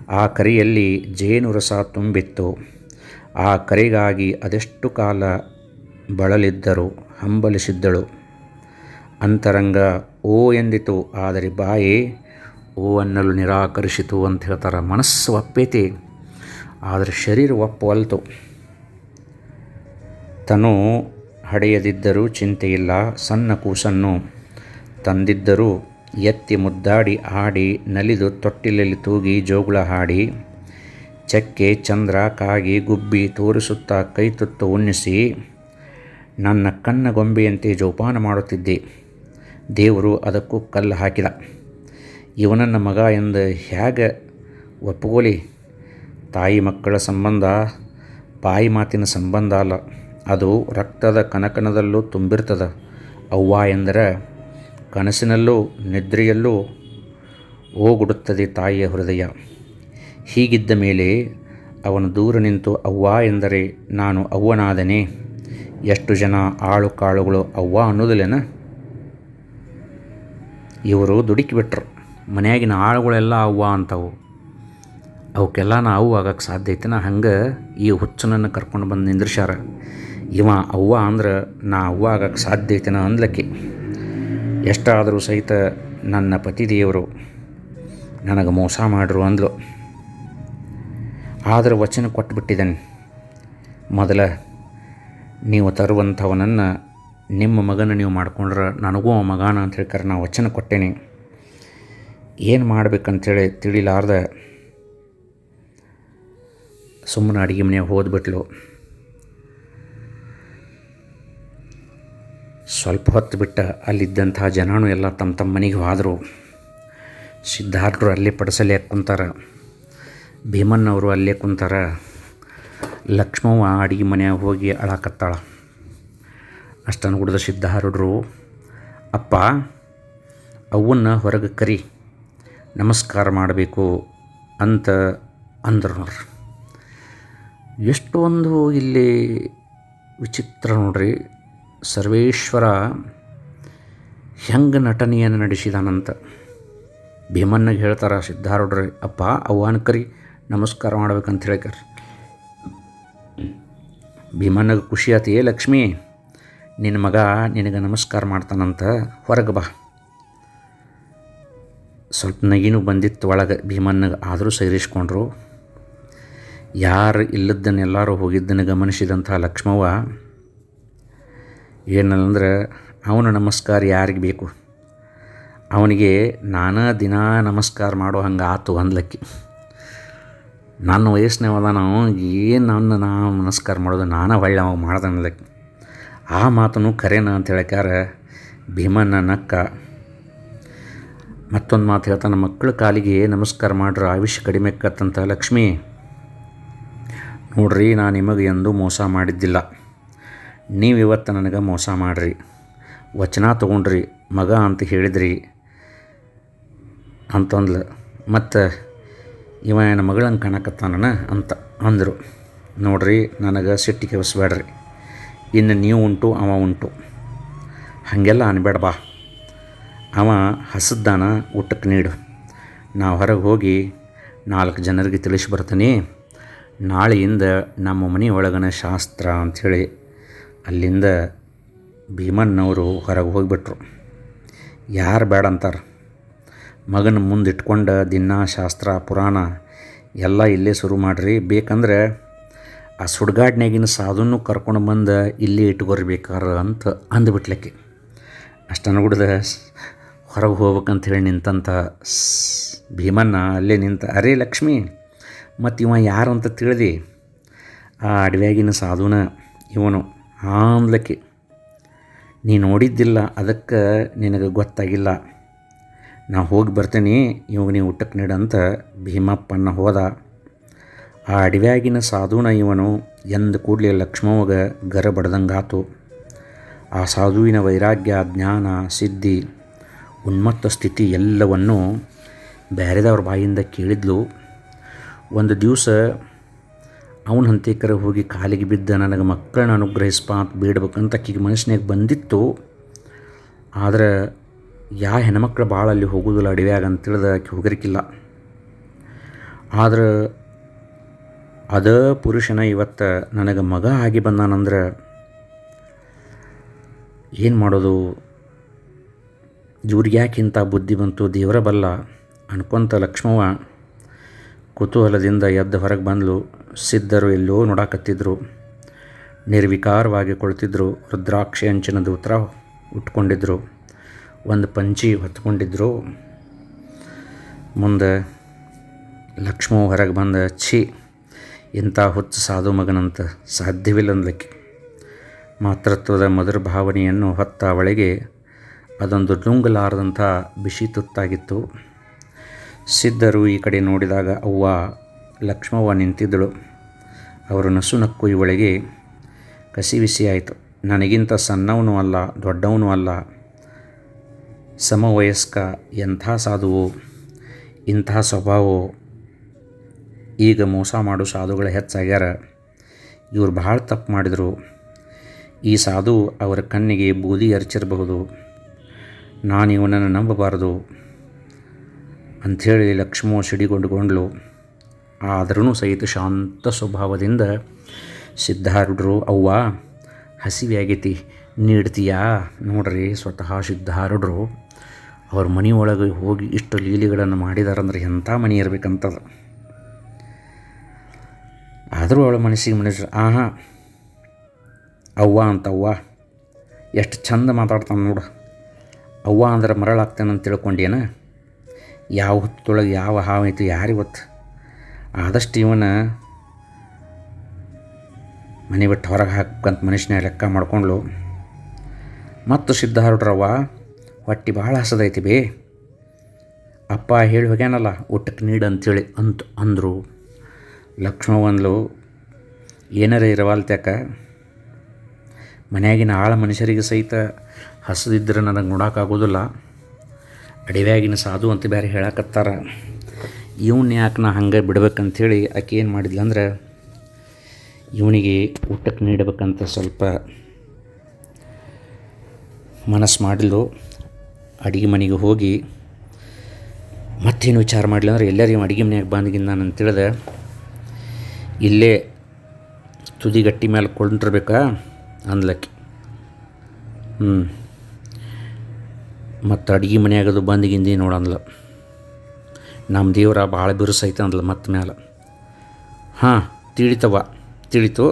ಆ ಕರಿಯಲ್ಲಿ ಜೇನು ರಸ ತುಂಬಿತ್ತು. ಆ ಕರೆಗಾಗಿ ಅದೆಷ್ಟು ಕಾಲ ಬಳಲಿದ್ದರು ಹಂಬಲಿಸಿದ್ದಳು. ಅಂತರಂಗ, ಓ ಎಂದಿತು, ಆದರೆ ಬಾಯಿ, ಓ ಅನ್ನಲು ನಿರಾಕರಿಸಿತು ಅಂತ ಹೇಳ್ತಾರೆ ಮನಸ್ಸು ಒಪ್ಪೈತಿ, ಆದರೆ ಶರೀರ ಒಪ್ಪುವಲ್ತು ತನು ಹಡೆಯದಿದ್ದರೂ ಚಿಂತೆಯಿಲ್ಲ, ಸಣ್ಣ ಕೂಸನ್ನು ತಂದಿದ್ದರೂ ಎತ್ತಿ ಮುದ್ದಾಡಿ ಆಡಿ ನಲಿದು ತೊಟ್ಟಿಲಲ್ಲಿ ತೂಗಿ ಜೋಗುಳ ಹಾಡಿ, ಚಕ್ಕೆ ಚಂದ್ರ ಕಾಗಿ ಗುಬ್ಬಿ ತೋರಿಸುತ್ತಾ ಕೈ ತುತ್ತು ಉಣ್ಣಿಸಿ ನನ್ನ ಕಣ್ಣ ಗೊಂಬೆಯಂತೆ ಜೋಪಾನ ಮಾಡುತ್ತಿದ್ದೆ. ದೇವರು ಅದಕ್ಕೂ ಕಲ್ಲು ಹಾಕಿದ. ಇವನನ್ನ ಮಗ ಎಂದು ಹೇಗೆ ಒಪ್ಪುಗೋಲಿ ತಾಯಿ ಮಕ್ಕಳ ಸಂಬಂಧ, ಬಾಯಿ ಮಾತಿನ ಸಂಬಂಧ ಅಲ್ಲ. ಅದು ರಕ್ತದ ಕನಕನದಲ್ಲೂ ತುಂಬಿರ್ತದ. ಅವ್ವ ಎಂದರೆ ಕನಸಿನಲ್ಲೂ ನಿದ್ರೆಯಲ್ಲೂ ಓಗುಡುತ್ತದೆ ತಾಯಿಯ ಹೃದಯ. ಹೀಗಿದ್ದ ಮೇಲೆ ಅವನು ದೂರ ನಿಂತು, ಅವ್ವ ಎಂದರೆ, ನಾನು ಅವ್ವನಾದನೆ. ಎಷ್ಟು ಜನ ಆಳು ಕಾಳುಗಳು ಅವ್ವ ಅನ್ನೋದಿಲ್ಲೇನ? ಇವರು ದುಡುಕಿಬಿಟ್ರು. ಮನೆಯಾಗಿನ ಆಳುಗಳೆಲ್ಲ ಅವ್ವ ಅಂತವು ಅವಕ್ಕೆಲ್ಲ ನಾವು ಆಗಕ್ಕೆ ಸಾಧ್ಯ ಐತೆ. ಹಂಗೆ ಈ ಹುಚ್ಚನನ್ನು ಕರ್ಕೊಂಡು ಬಂದು ನಿಂದ್ರಿಸ್ಯಾರ. ಇವ ಅವ್ವ ಅಂದ್ರೆ, ನಾ ಅವ್ವ ಆಗಕ್ಕೆ ಸಾಧ್ಯ ಐತೆನ? ಅಂದ್ಲಕ್ಕಿ. ಎಷ್ಟಾದರೂ ಸಹಿತ ನನ್ನ ಪತಿದೇವರು ನನಗೆ ಮೋಸ ಮಾಡ್ರು ಅಂದ್ಲು. ಆದರೆ ವಚನ ಕೊಟ್ಬಿಟ್ಟಿದ್ದೇನೆ ಮೊದಲ, ನೀವು ತರುವಂಥವನನ್ನು ನಿಮ್ಮ ಮಗನ ನೀವು ಮಾಡ್ಕೊಂಡ್ರೆ ನನಗೂ ಆ ಮಗನ ಅಂತ ಹೇಳ್ಕರೆ ನಾ ವಚನ ಕೊಟ್ಟೇನೆ. ಏನು ಮಾಡ್ಬೇಕಂತೇಳಿ ತಿಳಿಲಾರ್ದ ಸುಮ್ಮನೆ ಅಡುಗೆ ಮನೆಯಾಗ ಹೋದ್ಬಿಟ್ಲು. ಸ್ವಲ್ಪ ಹೊತ್ತು ಬಿಟ್ಟ ಅಲ್ಲಿದ್ದಂಥ ಜನನೂ ಎಲ್ಲ ತಮ್ಮ ತಮ್ಮ ಮನೆಗೆ ಹೋದರು ಸಿದ್ಧಾರ್ಥರು ಅಲ್ಲೇ ಪಡಿಸಲೇ ಕುಂತಾರೆ. ಭೀಮನ್ನವರು ಅಲ್ಲೇ ಕುಂತಾರ. ಲಕ್ಷ್ಮವ್ವ ಅಡಿಗೆ ಮನೆಯಾಗ ಹೋಗಿ ಅಳಾಕತ್ತಾಳ. ಅಷ್ಟನ್ನು ಕುಡಿದ ಸಿದ್ಧಾರೂಢರು, ಅಪ್ಪ ಅವನ್ನ ಹೊರಗೆ ಕರಿ, ನಮಸ್ಕಾರ ಮಾಡಬೇಕು ಅಂತ ಅಂದರು ನೋಡ್ರಿ ಎಷ್ಟೊಂದು ಇಲ್ಲಿ ವಿಚಿತ್ರ ನೋಡ್ರಿ. ಸರ್ವೇಶ್ವರ ಹೆಂಗೆ ನಟನೆಯನ್ನು ನಡೆಸಿದಾನಂತ ಭೀಮನ್ನಾಗ ಹೇಳ್ತಾರೆ ಸಿದ್ಧಾರೂಢರು ಅಪ್ಪ ಅವ್ವಾನಕರಿ ನಮಸ್ಕಾರ ಮಾಡ್ಬೇಕಂತ ಹೇಳ್ತಾರೆ ಭೀಮನ್ನಗೆ ಖುಷಿ ಆತು, ಏ ಲಕ್ಷ್ಮಿ ನಿನ್ನ ಮಗ ನಿನಗೆ ನಮಸ್ಕಾರ ಮಾಡ್ತಾನಂತ, ಹೊರಗೆ ಬಾ. ಸ್ವಲ್ಪ ನಗಿನೂ ಬಂದಿತ್ತು ಒಳಗೆ ಭೀಮನ್ನಗೆ ಆದರೂ ಸೈರಿಸ್ಕೊಂಡ್ರು. ಯಾರು ಇಲ್ಲದನ್ನೆಲ್ಲರೂ ಹೋಗಿದ್ದನ್ನು ಗಮನಿಸಿದಂಥ ಲಕ್ಷ್ಮವ್ವ ಏನಂದ್ರೆ, ಅವನ ನಮಸ್ಕಾರ ಯಾರಿಗೆ ಬೇಕು? ಅವನಿಗೆ ನಾನಾ ದಿನ ನಮಸ್ಕಾರ ಮಾಡೋ ಹಂಗೆ ಆತು ಅಂದ್ಲಕ್ಕಿ. ನನ್ನ ವಯಸ್ಸಿನವದ ನಾವು ಏನು ನನ್ನ ನಾ ನಮಸ್ಕಾರ ಮಾಡೋದು, ನಾನು ಹೊಳ್ಳೆ ಅವಾಗ ಮಾಡ್ದೆ ಆ ಮಾತನ್ನು ಕರೆನ ಅಂತ ಹೇಳಕ್ಕಾರ ಭೀಮನ ನಕ್ಕ. ಮತ್ತೊಂದು ಮಾತು ಹೇಳ್ತಾನೆ ಮಕ್ಕಳ ಕಾಲಿಗೆ ನಮಸ್ಕಾರ ಮಾಡ್ರೆ, ಆಯುಷ್ಯ ಕಡಿಮೆ ಕತ್ತಂತ ಲಕ್ಷ್ಮಿ. ನೋಡ್ರಿ ನಾನು ನಿಮಗೆ ಎಂದೂ ಮೋಸ ಮಾಡಿದ್ದಿಲ್ಲ. ನೀವು ಇವತ್ತು ನನಗೆ ಮೋಸ ಮಾಡಿರಿ. ವಚನ ತೊಗೊಂಡ್ರಿ, ಮಗ ಅಂತ ಹೇಳಿದ್ರಿ ಅಂತಂದ್ಲು. ಮತ್ತು ಇವ ನನ್ನ ಮಗಳಂಗೆ ಕಾಣಕತ್ತಾನ ಅಂತ ಅಂದರು. ನೋಡ್ರಿ, ನನಗೆ ಸಿಟ್ಟಿ ಕೆವಸ್ಬೇಡ್ರಿ ಇನ್ನು ನೀವು ಉಂಟು, ಅವ ಉಂಟು. ಹಾಗೆಲ್ಲ ಅನ್ಬೇಡ ಬಾ. ಅವ ಹಸದ್ದಾನ ಊಟಕ್ಕೆ ನೀಡು. ನಾವು ಹೊರಗೆ ಹೋಗಿ ನಾಲ್ಕು ಜನರಿಗೆ ತಿಳಿಸಿ ಬರ್ತೀನಿ. ನಾಳೆಯಿಂದ ನಮ್ಮ ಮನೆ ಒಳಗನ ಶಾಸ್ತ್ರ ಅಂಥೇಳಿ ಅಲ್ಲಿಂದ ಭೀಮಣ್ಣವರು ಹೊರಗೆ ಹೋಗಿಬಿಟ್ರು. ಯಾರು ಬೇಡ ಅಂತಾರೆ. ಮಗನ ಮುಂದೆ ಇಟ್ಕೊಂಡು ದಿನ ಶಾಸ್ತ್ರ, ಪುರಾಣ ಎಲ್ಲ ಇಲ್ಲೇ ಶುರು ಮಾಡಿರಿ. ಬೇಕಂದ್ರೆ ಆ ಸುಡ್ಗಾಡ್ನಾಗಿನ ಸಾಧುನೂ ಕರ್ಕೊಂಡು ಬಂದು ಇಲ್ಲಿ ಇಟ್ಕೊರ್ಬೇಕಾರ ಅಂತ ಅಂದ್ಬಿಟ್ಲಕ್ಕೆ. ಅಷ್ಟನ್ನು ಅನ್ಬಿಡ್ದ ಹೊರಗೆ ಹೋಗ್ಬೇಕಂತ ಹೇಳಿ ನಿಂತಂಥ ಸ್- ಭೀಮಣ್ಣ ಅಲ್ಲೇ ನಿಂತ, ಅರೇ ಲಕ್ಷ್ಮಿ ಮತ್ತು ಇವ ಯಾರು ಅಂತ ತಿಳಿದಿ? ಆ ಅಡವ್ಯಾಗಿನ ಸಾಧುನ ಇವನು ಆಂದ್ಲಕ್ಕೆ ನೀ ನೋಡಿದ್ದಿಲ್ಲ, ಅದಕ್ಕೆ ನಿನಗೆ ಗೊತ್ತಾಗಿಲ್ಲ. ನಾ ಹೋಗಿ ಬರ್ತೇನೆ, ಇವಾಗ ನೀವು ಊಟಕ್ಕೆ ನೀಡಂತ ಭೀಮಪ್ಪನ ಹೋದ. ಆ ಅಡವ್ಯಾಗಿನ ಸಾಧುನ ಇವನು ಎಂದ ಕೂಡಲೇ ಲಕ್ಷ್ಮವ್ವಗ ಗರ ಬಡ್ದಂಗಾತು. ಆ ಸಾಧುವಿನ ವೈರಾಗ್ಯ, ಜ್ಞಾನ, ಸಿದ್ಧಿ, ಉನ್ಮತ್ತ ಸ್ಥಿತಿ ಎಲ್ಲವನ್ನೂ ಬೇರೆದವ್ರ ಬಾಯಿಂದ ಕೇಳಿದ್ಲು. ಒಂದು ದಿವಸ ಅವನ ಹಂತಿಕರ ಹೋಗಿ ಕಾಲಿಗೆ ಬಿದ್ದ ನನಗೆ ಮಕ್ಕಳನ್ನ ಅನುಗ್ರಹಿಸ್ಪ ಅಂತ ಬೇಡ್ಬೇಕಂತ ಆಕಿಗೆ ಮನಸ್ಸಿನಾಗ ಬಂದಿತ್ತು. ಆದರೆ ಯಾ ಹೆಣ್ಮಕ್ಳು ಭಾಳ ಅಲ್ಲಿ ಹೋಗೋದಿಲ್ಲ, ಅಡವ್ಯಾಗ ಅಂತೇಳ್ದ ಆಕೆ ಹೋಗರಿಕಿಲ್ಲ. ಆದ್ರೆ ಅದ ಪುರುಷನ ಇವತ್ತು ನನಗೆ ಮಗ ಆಗಿ ಬಂದಾನಂದ್ರೆ ಏನು ಮಾಡೋದು? ಇವ್ರಿಗೆ ಯಾಕೆ ಇಂಥ ಬುದ್ಧಿ ಬಂತು? ದೇವರ ಬಲ್ಲ ಅನ್ಕೊಂತ ಲಕ್ಷ್ಮವ್ವ ಕುತೂಹಲದಿಂದ ಎದ್ದು ಹೊರಗೆ ಬಂದಳು ಸಿದ್ಧರು ಎಲ್ಲೋ ನೋಡಾಕತ್ತಿದ್ರು. ನಿರ್ವಿಕಾರವಾಗಿ ಕುಳಿತಿದ್ರು. ರುದ್ರಾಕ್ಷಿ ಅಂಚಿನ ದೂತ್ರ ಉಟ್ಕೊಂಡಿದ್ರು. ಒಂದು ಪಂಚಿ ಹೊತ್ಕೊಂಡಿದ್ರು. ಮುಂದೆ ಲಕ್ಷ್ಮೋ ಹೊರಗೆ ಬಂದ, ಛೀ, ಇಂಥ ಹುಚ್ಚು ಸಾಧು ಮಗನಂತ ಸಾಧ್ಯವಿಲ್ಲ ಅಂದ್ಲಕ್ಕೆ ಮಾತೃತ್ವದ ಮಧುರ ಭಾವನೆಯನ್ನು ಹೊತ್ತ ಒಳಗೆ ಅದೊಂದು ನುಂಗಲಾರದಂಥ ಬಿಸಿ ತುತ್ತಾಗಿತ್ತು. ಸಿದ್ಧರು ಈ ಕಡೆ ನೋಡಿದಾಗ ಅವ್ವ ಲಕ್ಷ್ಮವ್ವ ನಿಂತಿದ್ದಳು. ಅವರು ನಸು ನಕ್ಕು ಇವಳಿಗೆ ಕಸಿವಿಸಿ ಆಯಿತು. ನನಗಿಂತ ಸಣ್ಣವನು ಅಲ್ಲ, ದೊಡ್ಡವನು ಅಲ್ಲ. ಸಮವಯಸ್ಕ, ಎಂಥ ಸಾಧುವು, ಇಂಥ ಸ್ವಭಾವವು ಈಗ ಮೋಸ ಮಾಡೋ ಸಾಧುಗಳು ಹೆಚ್ಚಾಗ್ಯಾರ. ಇವರು ಭಾಳ ತಪ್ಪು ಮಾಡಿದರು. ಈ ಸಾಧು ಅವರ ಕಣ್ಣಿಗೆ ಬೂದಿ ಅರ್ಚಿರಬಹುದು ನಾನು ಇವನನ್ನು ನಂಬಬಾರದು. ಅಂಥೇಳಿ ಲಕ್ಷ್ಮೋ ಸಿಡಿಗೊಂಡುಕೊಂಡ್ಲು ಆದರೂ ಸಹಿತ ಶಾಂತ ಸ್ವಭಾವದಿಂದ ಸಿದ್ಧಾರೂಢರು, ಅವ್ವ, ಹಸಿವಿಯಾಗೈತಿ, ನೀಡ್ತೀಯಾ? ನೋಡ್ರಿ, ಸ್ವತಃ ಸಿದ್ಧಾರೂಢರು, ಅವ್ರ ಮನೆಯೊಳಗೆ ಹೋಗಿ ಇಷ್ಟು ಲೀಲೆಗಳನ್ನು ಮಾಡಿದಾರಂದ್ರೆ ಎಂಥ ಮನೆ ಇರಬೇಕಂತದ. ಆದರೂ ಅವಳ ಮನಸ್ಸಿಗೆ ಮನಸ್ಸು, ಆಹಾ, ಅವ್ವ ಅಂತ ಅವ್ವ, ಎಷ್ಟು ಚಂದ ಮಾತಾಡ್ತಾನೆ ನೋಡು. ಅವ್ವ ಅಂದ್ರೆ ಮರಳಾಗ್ತಾನಂತ ತಿಳ್ಕೊಂಡೇನ? ಯಾವ ಹೊತ್ತೊಳಗೆ ಯಾವ ಹಾವೈತು ಯಾರಿಗೊತ್ತು? ಆದಷ್ಟು ಇವನ ಮನೆ ಬಿಟ್ಟು ಹೊರಗೆ ಹಾಕಂತ ಮನುಷ್ಯನ ಲೆಕ್ಕ ಮಾಡ್ಕೊಂಡ್ಲು. ಮತ್ತು ಸಿದ್ಧಾರೂಢರವ್ವ ಹೊಟ್ಟೆ ಭಾಳ ಹಸದೈತಿ ಬೇ. ಅಪ್ಪ ಹೇಳಿ ಹೋಗ್ಯಾನಲ್ಲ, ಊಟಕ್ಕೆ ನೀಡು ಅಂತೇಳಿ ಅಂತ ಅಂದರು. ಲಕ್ಷ್ಮವ್ವಂದ್ಲು ಏನಾರೇ ಇರವಾಲ್ತ್ಯಾಕ ಮನೆಯಾಗಿನ ಆಳ ಮನುಷ್ಯರಿಗೆ ಸಹಿತ ಹಸದಿದ್ದರೆ ನನಗೆ ನೋಡೋಕ್ಕಾಗೋದಿಲ್ಲ ಅಡಿವ್ಯಾಗಿನ ಸಾಧು ಅಂತ ಬೇರೆ ಹೇಳಕತ್ತಾರ. ಇವನ್ ಯಾಕೆ ನಾ ಹಂಗೆ ಬಿಡ್ಬೇಕಂಥೇಳಿ ಆಕೆ ಏನು ಮಾಡಿದ್ಲು ಅಂದ್ರೆ, ಇವನಿಗೆ ಊಟಕ್ಕೆ ನೀಡಬೇಕಂತ ಸ್ವಲ್ಪ ಮನಸ್ಸು ಮಾಡಿದ್ಲು. ಅಡುಗೆ ಮನೆಗೆ ಹೋಗಿ ಮತ್ತೇನು ವಿಚಾರ ಮಾಡಲಿ ಅಂದ್ರೆ, ಎಲ್ಲರಿಗೂ ಅಡುಗೆ ಮನೆಯಾಗ ಬಂದಿಗಿನ ನಾನು ತಿಳಿದೆ, ಇಲ್ಲೇ ತುದಿಗಟ್ಟಿ ಮೇಲೆ ಕೊಂಡಿರ್ಬೇಕಾ ಅಂದ್ಲಕ್ಕಿ. ಹ್ಞೂ ಮತ್ತು ಅಡುಗೆ ಮನೆಯಾಗದು ಬಂದಿಗಿಂದಿ ನೋಡಂದ್ಲ. ನಮ್ಮ ದೇವ್ರ ಭಾಳ ಬಿರುಸೈತೆ ಅಂದ್ಲು ಮತ್ತೆ ಮ್ಯಾಲ. ಹಾಂ ತಿಳಿತವ ತಿಳಿತು.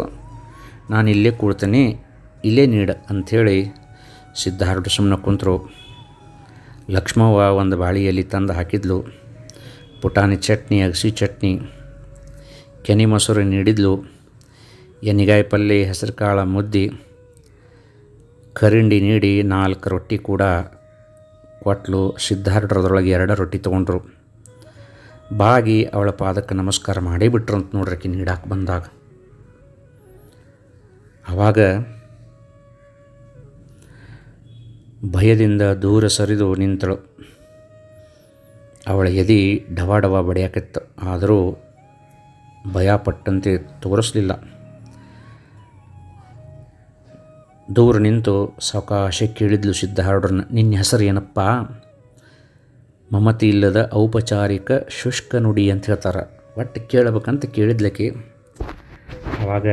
ನಾನು ಇಲ್ಲೇ ಕೂಡ್ತೇನೆ ಇಲ್ಲೇ ನೀಡ ಅಂಥೇಳಿ ಸಿದ್ಧಾರ್ಥ ಸುಮ್ಮನೆ ಕುಂತರು. ಲಕ್ಷ್ಮವ್ವ ಒಂದು ಬಾಳಿಯಲ್ಲಿ ತಂದು ಹಾಕಿದ್ಲು. ಪುಟಾಣಿ ಚಟ್ನಿ, ಅಗಸಿ ಚಟ್ನಿ, ಕೆನೆ ಮೊಸರು ನೀಡಿದ್ಲು. ಎನಿಗಾಯಿ ಪಲ್ಯ ಹೆಸರು ಕಾಳು ಮುದ್ದೆ, ಕರಿಂಡಿ ನೀಡಿ ನಾಲ್ಕು ರೊಟ್ಟಿ ಕೂಡ ಕೊಟ್ಲು. ಸಿದ್ಧಾರೂಢರದೊಳಗೆ ಎರಡು ರೊಟ್ಟಿ ತೊಗೊಂಡ್ರು. ಬಾಗಿ ಅವಳ ಪಾದಕ್ಕೆ ನಮಸ್ಕಾರ ಮಾಡೇ ಬಿಟ್ರು ಅಂತ ನೋಡ್ರಿ ಆಕಿ ನೀಡಾಕೆ ಬಂದಾಗ. ಆವಾಗ ಭಯದಿಂದ ದೂರ ಸರಿದು ನಿಂತಳು. ಅವಳ ಎದಿ ಡವ ಡವ ಬಡಿಯಾಕಿತ್ತು. ಆದರೂ ಭಯ ಪಟ್ಟಂತೆ ತೋರಿಸಲಿಲ್ಲ. ದೂರ ನಿಂತು ಸಾವಕಾಶ ಕೇಳಿದ್ಲು ಸಿದ್ಧಾರ್ಡ್ರನ್ನ ನಿನ್ನ ಹೆಸರು ಏನಪ್ಪ? ಮಮತಿ ಇಲ್ಲದ ಔಪಚಾರಿಕ ಶುಷ್ಕ ನುಡಿ ಅಂತ ಹೇಳ್ತಾರೆ. ಒಟ್ಟು ಕೇಳಬೇಕಂತ ಕೇಳಿದ್ಲಕ್ಕೆ ಅವಾಗ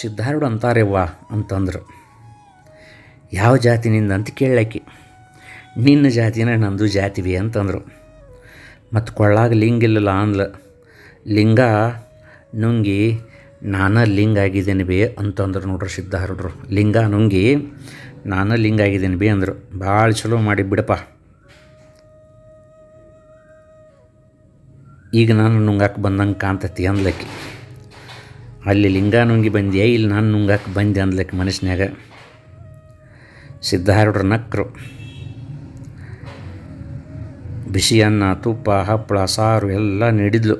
ಸಿದ್ಧಾರೂಢ ಅಂತಾರೆವ್ವ ಅಂತಂದ್ರು. ಯಾವ ಜಾತಿನಿಂದ ಅಂತ ಕೇಳಕ್ಕೆ ನಿನ್ನ ಜಾತಿನ ನಂದು ಜಾತಿವಿ ಅಂತಂದರು. ಮತ್ತು ಕೊಳ್ಳಾಗ ಲಿಂಗ ಇಲ್ಲಲ್ಲ ಅಂದ್ಲ. ಲಿಂಗ ನುಂಗಿ ನಾನ ಲಿಂಗ ಆಗಿದ್ದೇನೆ ಬೇ ಅಂತಂದ್ರು ನೋಡ್ರಿ ಸಿದ್ಧಾರೂಢರು. ಲಿಂಗ ನುಂಗಿ ನಾನು ಲಿಂಗ ಆಗಿದ್ದೇನೆ ಬಿ ಅಂದರು. ಭಾಳ ಚಲೋ ಮಾಡಿ ಬಿಡಪ್ಪ. ಈಗ ನಾನು ನುಂಗಾಕೆ ಬಂದಂಗೆ ಕಾಣ್ತತಿ ಅಂದ್ಲಕ್ಕಿ. ಅಲ್ಲಿ ಲಿಂಗ ನುಂಗಿ ಬಂದ್ಯಾ, ಇಲ್ಲಿ ನಾನು ನುಂಗಾಕೆ ಬಂದೆ ಅಂದ್ಲಕ್ಕೆ ಮನಸ್ಸಿನಾಗ ಸಿದ್ಧಾರೂಢರು ನಕ್ಕರು ಬಿಸಿ ಅನ್ನ ತುಪ್ಪ, ಹಪ್ಪಳ, ಸಾರು ಎಲ್ಲ ನೀಡಿದ್ಲು.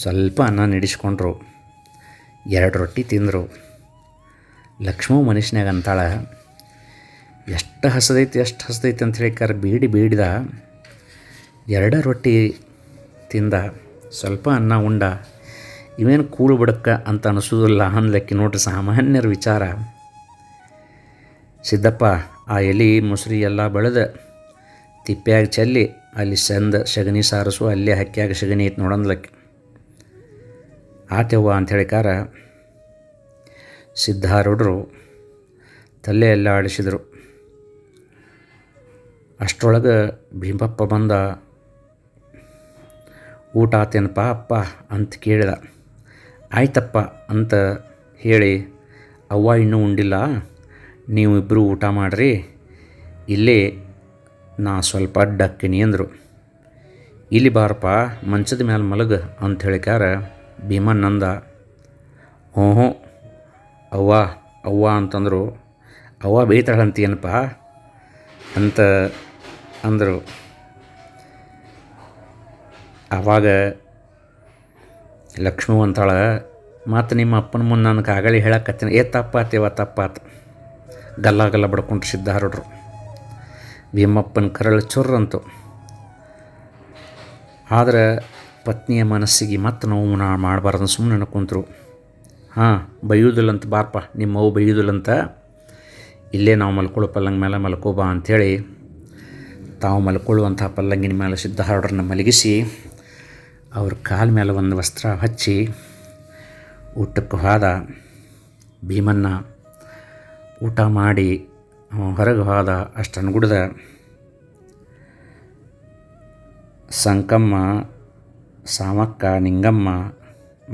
ಸ್ವಲ್ಪ ಅನ್ನ ನೀಡಿಸ್ಕೊಂಡ್ರು. ಎರಡು ರೊಟ್ಟಿ ತಿಂದರು. ಲಕ್ಷ್ಮೂ ಮನುಷ್ಯನಾಗ ಅಂತಾಳ, ಎಷ್ಟು ಹಸದೈತಿ ಎಷ್ಟು ಹಸದೈತಿ ಅಂತ ಹೇಳಿಕಾರ ಬೀಡಿ ಬೀಡಿದ. ಎರಡು ರೊಟ್ಟಿ ತಿಂದ ಸ್ವಲ್ಪ ಅನ್ನ ಉಂಡ. ಇವೇನು ಕೂಳು ಬಿಡಕ್ಕ ಅಂತ ಅನಿಸೋದಿಲ್ಲ ಅನ್ಲಕ್ಕೆ ನೋಡ್ರಿ ಸಾಮಾನ್ಯರ ವಿಚಾರ. ಸಿದ್ದಪ್ಪ, ಆ ಎಲೆ ಮೊಸರಿ ಎಲ್ಲ ಬೆಳೆದ ತಿಪ್ಪ್ಯಾಗ ಚೆಲ್ಲಿ ಅಲ್ಲಿ ಚಂದ ಸಗಣಿ ಸಾರಸು, ಅಲ್ಲೇ ಹಕ್ಕಿಯಾಗ ಸಗಣಿ ಐತೆ ನೋಡಂದ್ಲಕ್ಕೆ ಆತೆವ್ವ ಅಂತ ಹೇಳಿಕಾರ, ಸಿದ್ಧಾರೂಢರು ತಲೆ ಎಲ್ಲ ಆಡಿಸಿದರು. ಅಷ್ಟರೊಳಗೆ ಭೀಮಪ್ಪ ಬಂದ ಊಟ ಆತೇನಪ್ಪ, ಅಪ್ಪ ಅಂತ ಕೇಳಿದ. ಆಯ್ತಪ್ಪ ಅಂತ ಹೇಳಿ, ಅವ್ವ ಇನ್ನೂ ಉಂಡಿಲ್ಲ, ನೀವು ಇಬ್ಬರು ಊಟ ಮಾಡಿರಿ, ಇಲ್ಲೇ ನಾ ಸ್ವಲ್ಪ ಡಕ್ಕಿನಿ ಅಂದರು. ಇಲ್ಲಿ ಬಾರಪ್ಪ, ಮಂಚದ ಮ್ಯಾಲೆ ಮಲಗ ಅಂತ ಹೇಳಿಕಾರ ಭೀಮನ್ನಂದ ಹ್ಞೂ ಹ್ಞೂ ಅವ್ವ ಅವ್ವ ಅಂತಂದರು. ಅವ್ವ ಬೇಯ್ತಾಳಂತೀನಪ್ಪ ಅಂತ ಅಂದರು. ಆವಾಗ ಲಕ್ಷ್ಮೀ ಅಂತಾಳ ಮತ್ತು ನಿಮ್ಮ ಅಪ್ಪನ ಮುಂದೆ ನನಗೆ ಆಗಲಿ ಹೇಳಕತ್ತೀನಿ. ಏ, ತಪ್ಪಾತೇವ, ತಪ್ಪಾತ. ಗಲ್ಲ ಗಲ್ಲ ಬಡ್ಕೊಂಡು ಸಿದ್ಧಾರಡ್ರು ಭೀಮಪ್ಪನ ಕರಳು ಚುರ್ರಂತು ಆದರೆ ಪತ್ನಿಯ ಮನಸ್ಸಿಗೆ ಮತ್ತೆ ನೋವು ನಾ ಮಾಡಬಾರ್ದು ಸುಮ್ಮನೆ ಕುಂತರು ಹಾಂ, ಬೈಯೋದಿಲ್ಲಂತ ಬಾರಪ್ಪ ನಿಮ್ಮ ಅವು ಬೈಯೋದಿಲ್ಲಂತ, ಇಲ್ಲೇ ನಾವು ಮಲ್ಕೊಳ್ಳೋ ಪಲ್ಲಂಗ ಮೇಲೆ ಮಲ್ಕೋಬಾ ಅಂಥೇಳಿ ತಾವು ಮಲ್ಕೊಳ್ಳುವಂಥ ಪಲ್ಲಂಗಿನ ಮೇಲೆ ಸಿದ್ಧಾರೂಢರನ್ನ ಮಲಗಿಸಿ ಅವ್ರ ಕಾಲ ಮೇಲೆ ಒಂದು ವಸ್ತ್ರ ಹಚ್ಚಿ ಊಟಕ್ಕೆ ಹೋದ ಭೀಮನ್ನ ಊಟ ಮಾಡಿ ಹೊರಗೆ ಹೋದ ಅಷ್ಟನ್ನು ಗುಡ್ದ ಸಂಕಮ್ಮ, ಸಾಮಕ್ಕ, ನಿಂಗಮ್ಮ,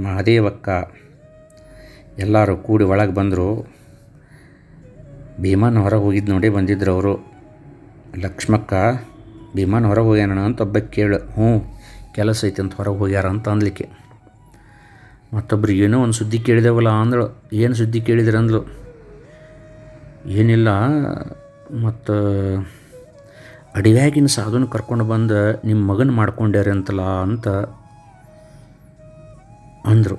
ಮಹಾದೇವಕ್ಕ ಎಲ್ಲರೂ ಕೂಡಿ ಒಳಗೆ ಬಂದರು. ಭೀಮನ್ ಹೊರಗೆ ಹೋಗಿದ್ದು ನೋಡಿ ಬಂದಿದ್ರು ಅವರು. ಲಕ್ಷ್ಮಕ್ಕ, ಭೀಮನ್ ಹೊರಗೆ ಹೋಗ್ಯಾನ ಅಂತ ಒಬ್ಬ ಕೇಳು, ಹ್ಞೂ. ಕೆಲಸ ಐತಿ ಅಂತ ಹೊರಗೆ ಹೋಗ್ಯಾರ ಅಂತ ಅನ್ಲಿಕ್ಕೆ ಮತ್ತೊಬ್ರು ಏನೋ ಒಂದು ಸುದ್ದಿ ಕೇಳಿದೆವಲ್ಲ ಅಂದಳು. ಏನು ಸುದ್ದಿ ಕೇಳಿದ್ರು ಅಂದ್ಲು ಏನಿಲ್ಲ, ಮತ್ತು ಅಡಿವ್ಯಾಗಿನ ಸಾಧುನ ಕರ್ಕೊಂಡು ಬಂದು ನಿಮ್ಮ ಮಗನ ಮಾಡ್ಕೊಂಡ್ಯಾರ ಅಂತಲ್ಲ ಅಂತ ಅಂದರು.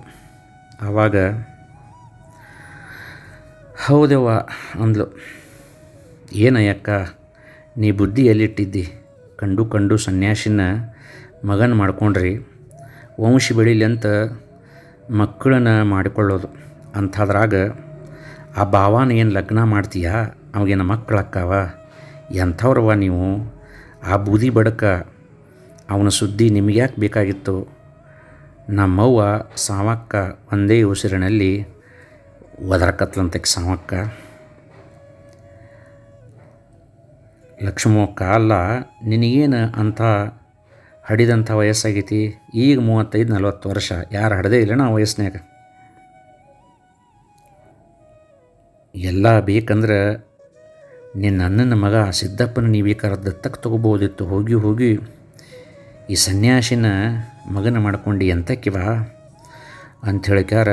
ಆವಾಗ ಹೌದವ್ವ ಅಂದ್ಲು. ಏನಯ್ಯಕ್ಕ, ನೀ ಬುದ್ಧಿ ಎಲ್ಲಿಟ್ಟಿದ್ದಿ? ಕಂಡು ಕಂಡು ಸನ್ಯಾಸಿನ ಮಗನ ಮಾಡ್ಕೊಂಡ್ರಿ, ವಂಶ ಬೆಳೀಲಿ ಅಂತ ಮಕ್ಕಳನ್ನ ಮಾಡಿಕೊಳ್ಳೋದು. ಅಂಥದ್ರಾಗ ಆ ಭಾವನ ಏನು ಲಗ್ನ ಮಾಡ್ತೀಯಾ? ಅವಾಗೇನು ಮಕ್ಕಳಕ್ಕವ ಎಂಥವ್ರವ ನೀವು? ಆ ಬೂದಿ ಬಡಕ ಅವನ ಸುದ್ದಿ ನಿಮಗೆ ಯಾಕೆ ಬೇಕಾಗಿತ್ತು? ನಮ್ಮವ್ವ ಸಾವಕ್ಕ ಒಂದೇ ಉಸಿರಿನಲ್ಲಿ ಒದರಕತ್ಲಂತಕ್ಕೆ ಸಾವಕ್ಕ. ಲಕ್ಷ್ಮಕ್ಕ ಅಲ್ಲ ನಿನಗೇನು ಅಂಥ ಹಡಿದಂಥ ವಯಸ್ಸಾಗೈತಿ. ಈಗ ಮೂವತ್ತೈದು, ನಲ್ವತ್ತು ವರ್ಷ. ಯಾರು ಹಡದೇ ಇಲ್ಲ ನಾವು ವಯಸ್ಸಿನಾಗ ಎಲ್ಲ ಬೇಕಂದ್ರೆ ನಿನ್ನ ಅಣ್ಣನ ಮಗ ಸಿದ್ದಪ್ಪನ ನೀವು ದತ್ತಕ್ಕೆ ತೊಗೋಬೋದಿತ್ತು ಹೋಗಿ ಹೋಗಿ ಈ ಸನ್ಯಾಸಿನ ಮಗನ ಮಾಡ್ಕೊಂಡು ಎಂತಕ್ಕಿವ ಅಂತ ಹೇಳಿಕ್ಯಾರ.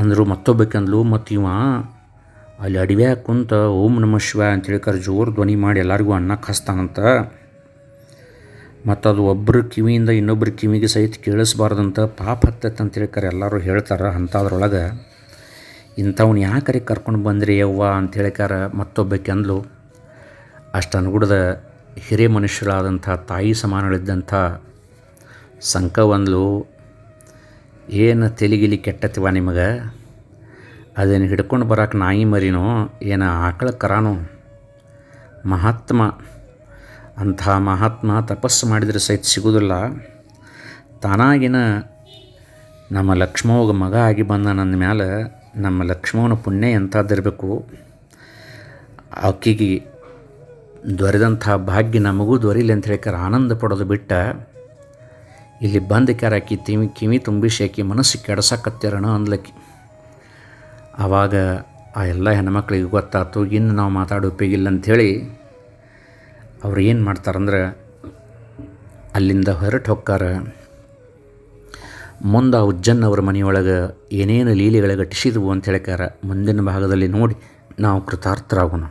ಅಂದರು ಮತ್ತೊಬ್ಬಕ್ಕಂದ್ಲು ಮತ್ತು ಇವ ಅಲ್ಲಿ ಅಡವ್ಯಾಗ ಕುಂತ, ಓಂ ನಮ ಶಿವ ಅಂತ ಕರ್ ಜೋರು ಧ್ವನಿ ಮಾಡಿ ಎಲ್ಲರಿಗೂ ಅನ್ನ ಹಸ್ತಾನಂತ ಮತ್ತು ಅದು ಒಬ್ಬರ ಕಿವಿಯಿಂದ ಇನ್ನೊಬ್ಬರ ಕಿವಿಗೆ ಸಹಿತ ಕೇಳಿಸ್ಬಾರ್ದಂತ ಪಾಪ ಹತ್ತೈತೆ ಅಂತ ಕರೆ ಎಲ್ಲರೂ ಹೇಳ್ತಾರೆ ಅಂಥದ್ರೊಳಗೆ. ಇಂಥವ್ನು ಯಾಕರೆ ಕರ್ಕೊಂಡು ಬಂದ್ರಿ ಯವ್ವ ಅಂತ ಕರ ಮತ್ತೊಬ್ಬಕ್ಕೆ ಅಂದ್ಲು ಅಷ್ಟು ಅನುಗುಣದ ಹಿರಿಯ ಮನುಷ್ಯರಾದಂಥ ತಾಯಿ ಸಮಾನಗಳಿದ್ದಂಥ ಸಂಕವಂದ್ಲು, ಏನು ತೆಲಿಗಿಲಿ ಕೆಟ್ಟತಿವ ನಿಮಗೆ? ಅದನ್ನು ಹಿಡ್ಕೊಂಡು ಬರೋಕೆ ನಾಯಿ ಮರಿನೋ, ಏನು ಆಕಳ ಕರಾನೋ? ಮಹಾತ್ಮ, ಅಂಥ ಮಹಾತ್ಮ ತಪಸ್ಸು ಮಾಡಿದರೆ ಸಹಿತ ಸಿಗೋದಿಲ್ಲ. ತಾನಾಗಿನ ನಮ್ಮ ಲಕ್ಷ್ಮೋಗ ಮಗ ಆಗಿ ಬಂದ ನನ್ನ ಮ್ಯಾಲೆ ನಮ್ಮ ಲಕ್ಷ್ಮವನ ಪುಣ್ಯ ಎಂಥದ್ದಿರಬೇಕು. ಆಕೆಗೆ ದೊರೆದಂಥ ಭಾಗ್ಯ ನಮಗೂ ದೊರೀಲಿ ಅಂತ ಹೇಳ್ಕಾರ ಆನಂದ ಪಡೋದು ಬಿಟ್ಟ ಇಲ್ಲಿ ಬಂದ ಕ್ಯಾರಾಕಿ ತಿಮಿ ಕಿವಿ ತುಂಬಿಸಿ ಆಕಿ ಮನಸ್ಸು ಕೆಡ್ಸಕತ್ತೀರಣ ಅಂದ್ಲಕ್ಕಿ. ಆವಾಗ ಆ ಎಲ್ಲ ಹೆಣ್ಮಕ್ಳಿಗೆ ಗೊತ್ತಾಯ್ತು, ಇನ್ನು ನಾವು ಮಾತಾಡೋ ಉಪಯೋಗಿಲ್ಲ ಅಂಥೇಳಿ ಅವ್ರು ಏನು ಮಾಡ್ತಾರಂದ್ರೆ ಅಲ್ಲಿಂದ ಹೊರಟು ಹೊಕ್ಕಾರ ಮುಂದೆ ಆ ಉಜ್ಜನ್ ಅವ್ರ ಮನೆಯೊಳಗೆ ಏನೇನು ಲೀಲೆಗಳ ಘಟಿಸಿದ್ವು ಅಂತ ಹೇಳ್ಕಾರ ಮುಂದಿನ ಭಾಗದಲ್ಲಿ ನೋಡಿ ನಾವು ಕೃತಾರ್ಥರಾಗೋಣ.